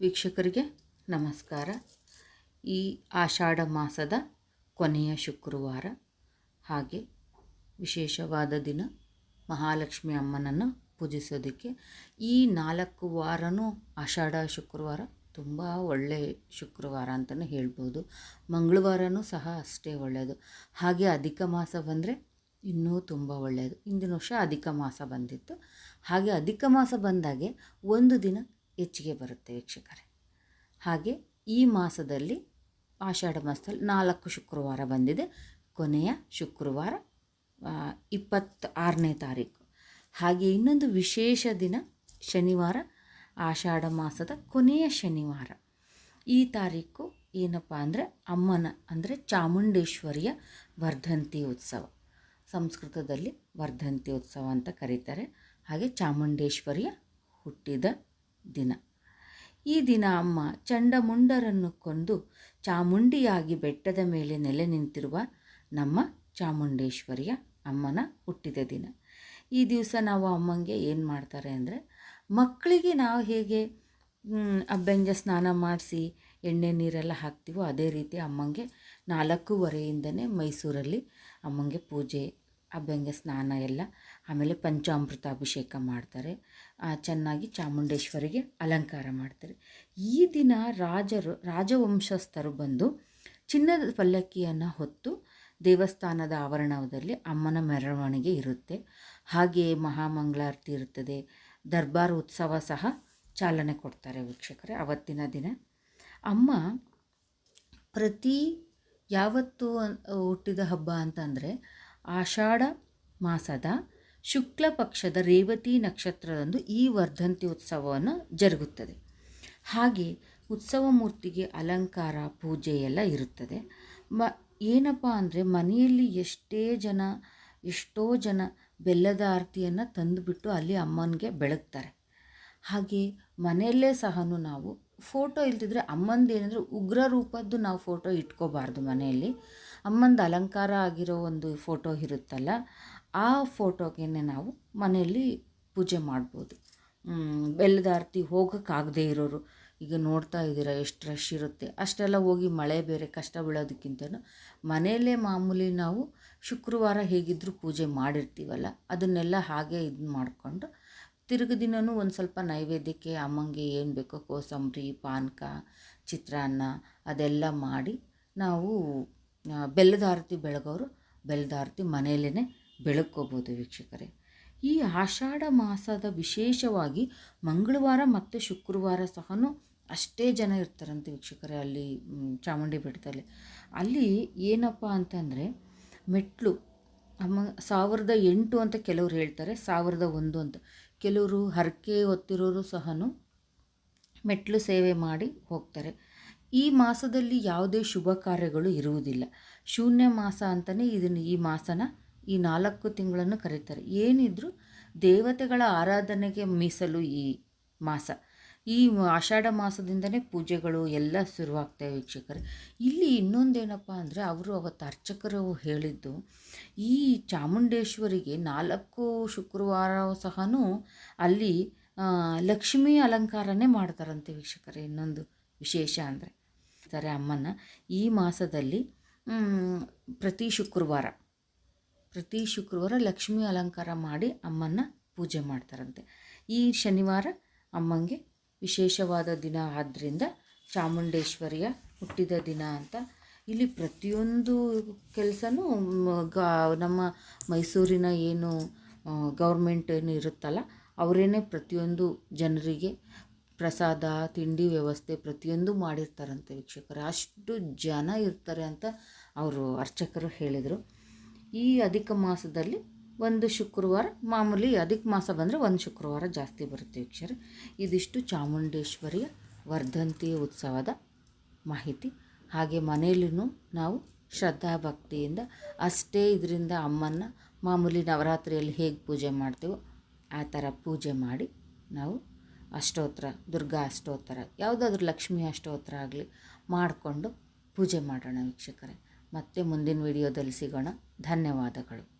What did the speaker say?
ವೀಕ್ಷಕರಿಗೆ ನಮಸ್ಕಾರ. ಈ ಆಷಾಢ ಮಾಸದ ಕೊನೆಯ ಶುಕ್ರವಾರ, ಹಾಗೆ ವಿಶೇಷವಾದ ದಿನ ಮಹಾಲಕ್ಷ್ಮಿ ಅಮ್ಮನನ್ನು ಪೂಜಿಸೋದಕ್ಕೆ ಈ ನಾಲ್ಕು ವಾರನೂ ಆಷಾಢ ಶುಕ್ರವಾರ ತುಂಬ ಒಳ್ಳೆಯ ಶುಕ್ರವಾರ ಅಂತಲೇ ಹೇಳ್ಬೋದು. ಮಂಗಳವಾರನೂ ಸಹ ಅಷ್ಟೇ ಒಳ್ಳೆಯದು. ಹಾಗೆ ಅಧಿಕ ಮಾಸ ಬಂದರೆ ಇನ್ನೂ ತುಂಬ ಒಳ್ಳೆಯದು. ಹಿಂದಿನ ವರ್ಷ ಅಧಿಕ ಮಾಸ ಬಂದಿತ್ತು. ಹಾಗೆ ಅಧಿಕ ಮಾಸ ಬಂದಾಗೆ ಒಂದು ದಿನ ಹೆಚ್ಚಿಗೆ ಬರುತ್ತೆ ವೀಕ್ಷಕರೇ. ಹಾಗೆ ಈ ಮಾಸದಲ್ಲಿ ಆಷಾಢ ಮಾಸದಲ್ಲಿ ನಾಲ್ಕು ಶುಕ್ರವಾರ ಬಂದಿದೆ. ಕೊನೆಯ ಶುಕ್ರವಾರ ಇಪ್ಪತ್ತಾರನೇ ತಾರೀಕು. ಹಾಗೆ ಇನ್ನೊಂದು ವಿಶೇಷ ದಿನ ಶನಿವಾರ, ಆಷಾಢ ಮಾಸದ ಕೊನೆಯ ಶನಿವಾರ. ಈ ತಾರೀಕು ಏನಪ್ಪ ಅಂದರೆ ಅಮ್ಮನ ಅಂದರೆ ಚಾಮುಂಡೇಶ್ವರಿಯ ವರ್ಧಂತಿ ಉತ್ಸವ. ಸಂಸ್ಕೃತದಲ್ಲಿ ವರ್ಧಂತಿ ಉತ್ಸವ ಅಂತ ಕರೀತಾರೆ. ಹಾಗೆ ಚಾಮುಂಡೇಶ್ವರಿಯ ಹುಟ್ಟಿದ ದಿನ. ಈ ದಿನ ಅಮ್ಮ ಚಂಡಮುಂಡರನ್ನು ಕೊಂದು ಚಾಮುಂಡಿಯಾಗಿ ಬೆಟ್ಟದ ಮೇಲೆ ನೆಲೆ ನಿಂತಿರುವ ನಮ್ಮ ಚಾಮುಂಡೇಶ್ವರಿಯ ಅಮ್ಮನ ಹುಟ್ಟಿದ ದಿನ. ಈ ದಿವಸ ನಾವು ಅಮ್ಮಂಗೆ ಏನು ಮಾಡ್ತಾರೆ ಅಂದರೆ, ಮಕ್ಕಳಿಗೆ ನಾವು ಹೇಗೆ ಅಬ್ಬೆಂಜ ಸ್ನಾನ ಮಾಡಿಸಿ ಎಣ್ಣೆ ನೀರೆಲ್ಲ ಹಾಕ್ತೀವೋ ಅದೇ ರೀತಿ ಅಮ್ಮಂಗೆ ನಾಲ್ಕೂವರೆಯಿಂದನೇ ಮೈಸೂರಲ್ಲಿ ಅಮ್ಮಂಗೆ ಪೂಜೆ ಅಬ್ಬಂಗೆ ಸ್ನಾನ ಎಲ್ಲ, ಆಮೇಲೆ ಪಂಚಾಮೃತ ಅಭಿಷೇಕ ಮಾಡ್ತಾರೆ ಚೆನ್ನಾಗಿ ಚಾಮುಂಡೇಶ್ವರಿಗೆ ಅಲಂಕಾರ ಮಾಡ್ತಾರೆ. ಈ ದಿನ ರಾಜರು, ರಾಜವಂಶಸ್ಥರು ಬಂದು ಚಿನ್ನದ ಪಲ್ಲಕ್ಕಿಯನ್ನು ಹೊತ್ತು ದೇವಸ್ಥಾನದ ಆವರಣದಲ್ಲಿ ಅಮ್ಮನ ಮೆರವಣಿಗೆ ಇರುತ್ತೆ. ಹಾಗೆಯೇ ಮಹಾಮಂಗಳಾರತಿ ಇರುತ್ತದೆ. ದರ್ಬಾರ್ ಉತ್ಸವ ಸಹ ಚಾಲನೆ ಕೊಡ್ತಾರೆ ವೀಕ್ಷಕರೇ ಅವತ್ತಿನ ದಿನ. ಅಮ್ಮ ಪ್ರತಿ ಯಾವತ್ತು ಹುಟ್ಟಿದ ಹಬ್ಬ ಅಂತಂದರೆ ಆಷಾಢ ಮಾಸದ ಶುಕ್ಲ ಪಕ್ಷದ ರೇವತಿ ನಕ್ಷತ್ರದಂದು ಈ ವರ್ಧಂತಿ ಉತ್ಸವವನ್ನು ಜರುಗುತ್ತದೆ. ಹಾಗೆ ಉತ್ಸವ ಮೂರ್ತಿಗೆ ಅಲಂಕಾರ, ಪೂಜೆ ಎಲ್ಲ ಇರುತ್ತದೆ. ಮ, ಏನಪ್ಪ ಅಂದರೆ ಮನೆಯಲ್ಲಿ ಎಷ್ಟೇ ಜನ, ಎಷ್ಟೋ ಜನ ಬೆಲ್ಲದ ಆರತಿಯನ್ನು ತಂದುಬಿಟ್ಟು ಅಲ್ಲಿ ಅಮ್ಮನಿಗೆ ಬೆಳಗ್ತಾರೆ. ಹಾಗೆ ಮನೆಯಲ್ಲೇ ಸಹ ನಾವು ಫೋಟೋ ಇಲ್ದಿದ್ರೆ ಅಮ್ಮಂದು ಏನಂದರೆ ಉಗ್ರ ರೂಪದ್ದು ನಾವು ಫೋಟೋ ಇಟ್ಕೋಬಾರ್ದು ಮನೆಯಲ್ಲಿ. ಅಮ್ಮಂದು ಅಲಂಕಾರ ಆಗಿರೋ ಒಂದು ಫೋಟೋ ಇರುತ್ತಲ್ಲ, ಆ ಫೋಟೋಗೆ ನಾವು ಮನೆಯಲ್ಲಿ ಪೂಜೆ ಮಾಡ್ಬೋದು. ಬೆಲ್ಲದ ಆರತಿ ಹೋಗೋಕ್ಕಾಗದೇ ಇರೋರು, ಈಗ ನೋಡ್ತಾ ಇದ್ದೀರಾ ಎಷ್ಟು ರಶ್ ಇರುತ್ತೆ. ಅಷ್ಟೆಲ್ಲ ಹೋಗಿ ಮಳೆ ಬೇರೆ ಕಷ್ಟ ಬೀಳೋದಕ್ಕಿಂತ ಮನೆಯಲ್ಲೇ ಮಾಮೂಲಿ ನಾವು ಶುಕ್ರವಾರ ಹೇಗಿದ್ದರೂ ಪೂಜೆ ಮಾಡಿರ್ತೀವಲ್ಲ, ಅದನ್ನೆಲ್ಲ ಹಾಗೆ ಇದು ಮಾಡಿಕೊಂಡು ತಿರುಗು ದಿನವೂ ಒಂದು ಸ್ವಲ್ಪ ನೈವೇದ್ಯಕ್ಕೆ ಅಮ್ಮಂಗೆ ಏನು ಬೇಕೋ ಕೋಸಂಬರಿ, ಪಾನಕ, ಚಿತ್ರಾನ್ನ ಅದೆಲ್ಲ ಮಾಡಿ ನಾವು ಬೆಲ್ಲದ ಆರತಿ ಬೆಳಗೋರು ಬೆಲ್ಲದ ಆರತಿ ಮನೆಯಲ್ಲೇ ಬೆಳಗ್ಕೋಬೋದು ವೀಕ್ಷಕರೇ. ಈ ಆಷಾಢ ಮಾಸದ ವಿಶೇಷವಾಗಿ ಮಂಗಳವಾರ ಮತ್ತು ಶುಕ್ರವಾರ ಸಹ ಅಷ್ಟೇ ಜನ ಇರ್ತಾರಂತೆ ವೀಕ್ಷಕರೇ ಅಲ್ಲಿ ಚಾಮುಂಡಿ ಬೆಟ್ಟದಲ್ಲಿ. ಅಲ್ಲಿ ಏನಪ್ಪ ಅಂತಂದರೆ ಮೆಟ್ಲು ಅಮ್ಮ ಸಾವಿರದ ಎಂಟು ಅಂತ ಕೆಲವ್ರು ಹೇಳ್ತಾರೆ, ಸಾವಿರದ ಒಂದು ಅಂತ. ಕೆಲವರು ಹರಕೆ ಹೊತ್ತಿರೋರು ಸಹ ಮೆಟ್ಲು ಸೇವೆ ಮಾಡಿ ಹೋಗ್ತಾರೆ. ಈ ಮಾಸದಲ್ಲಿ ಯಾವುದೇ ಶುಭ ಕಾರ್ಯಗಳು ಇರುವುದಿಲ್ಲ. ಶೂನ್ಯ ಮಾಸ ಅಂತಲೇ ಇದನ್ನು ಈ ಮಾಸನ ಈ ನಾಲ್ಕು ತಿಂಗಳನ್ನು ಕರೀತಾರೆ. ಏನಿದ್ರು ದೇವತೆಗಳ ಆರಾಧನೆಗೆ ಮೀಸಲು ಈ ಮಾಸ. ಈ ಆಷಾಢ ಮಾಸದಿಂದನೇ ಪೂಜೆಗಳು ಎಲ್ಲ ಶುರುವಾಗ್ತವೆ ವೀಕ್ಷಕರೇ. ಇಲ್ಲಿ ಇನ್ನೊಂದೇನಪ್ಪ ಅಂದರೆ ಅವರು ಅವತ್ತು ಅರ್ಚಕರು ಹೇಳಿದ್ದು, ಈ ಚಾಮುಂಡೇಶ್ವರಿಗೆ ನಾಲ್ಕು ಶುಕ್ರವಾರ ಸಹ ಅಲ್ಲಿ ಲಕ್ಷ್ಮೀ ಅಲಂಕಾರನೇ ಮಾಡ್ತಾರಂತೆ ವೀಕ್ಷಕರೇ ಇನ್ನೊಂದು ವಿಶೇಷ ಅಂದರೆ. ಸರಿ ಅಮ್ಮನ, ಈ ಮಾಸದಲ್ಲಿ ಪ್ರತಿ ಶುಕ್ರವಾರ ಪ್ರತಿ ಶುಕ್ರವಾರ ಲಕ್ಷ್ಮೀ ಅಲಂಕಾರ ಮಾಡಿ ಅಮ್ಮನ ಪೂಜೆ ಮಾಡ್ತಾರಂತೆ. ಈ ಶನಿವಾರ ಅಮ್ಮಂಗೆ ವಿಶೇಷವಾದ ದಿನ ಆದ್ದರಿಂದ ಚಾಮುಂಡೇಶ್ವರಿಯ ಹುಟ್ಟಿದ ದಿನ ಅಂತ. ಇಲ್ಲಿ ಪ್ರತಿಯೊಂದು ಕೆಲಸನೂ ಗ, ನಮ್ಮ ಮೈಸೂರಿನ ಏನು ಗೌರ್ಮೆಂಟ್ ಏನು ಇರುತ್ತಲ್ಲ, ಅವರೇನೆ ಪ್ರತಿಯೊಂದು ಜನರಿಗೆ ಪ್ರಸಾದ, ತಿಂಡಿ ವ್ಯವಸ್ಥೆ ಪ್ರತಿಯೊಂದು ಮಾಡಿರ್ತಾರಂತೆ ವೀಕ್ಷಕರು. ಅಷ್ಟು ಜನ ಇರ್ತಾರೆ ಅಂತ ಅವರು ಅರ್ಚಕರು ಹೇಳಿದರು. ಈ ಅಧಿಕ ಮಾಸದಲ್ಲಿ ಒಂದು ಶುಕ್ರವಾರ, ಮಾಮೂಲಿ ಅಧಿಕ ಮಾಸ ಬಂದರೆ ಒಂದು ಶುಕ್ರವಾರ ಜಾಸ್ತಿ ಬರುತ್ತೆ ವೀಕ್ಷರು. ಇದಿಷ್ಟು ಚಾಮುಂಡೇಶ್ವರಿಯ ವರ್ಧಂತಿ ಉತ್ಸವದ ಮಾಹಿತಿ. ಹಾಗೆ ಮನೆಯಲ್ಲೂ ನಾವು ಶ್ರದ್ಧಾ ಭಕ್ತಿಯಿಂದ ಅಷ್ಟೇ ಇದರಿಂದ ಅಮ್ಮನ್ನ ಮಾಮೂಲಿ ನವರಾತ್ರಿಯಲ್ಲಿ ಹೇಗೆ ಪೂಜೆ ಮಾಡ್ತೀವೋ ಆ ಥರ ಪೂಜೆ ಮಾಡಿ ನಾವು ಅಷ್ಟೋತ್ತರ, ದುರ್ಗಾ ಅಷ್ಟೋತ್ತರ, ಯಾವುದಾದ್ರೂ ಲಕ್ಷ್ಮಿ ಅಷ್ಟೋತ್ತರ ಆಗಲಿ ಮಾಡಿಕೊಂಡು ಪೂಜೆ ಮಾಡೋಣ ವೀಕ್ಷಕರೇ. ಮತ್ತೆ ಮುಂದಿನ ವಿಡಿಯೋದಲ್ಲಿ ಸಿಗೋಣ. ಧನ್ಯವಾದಗಳು.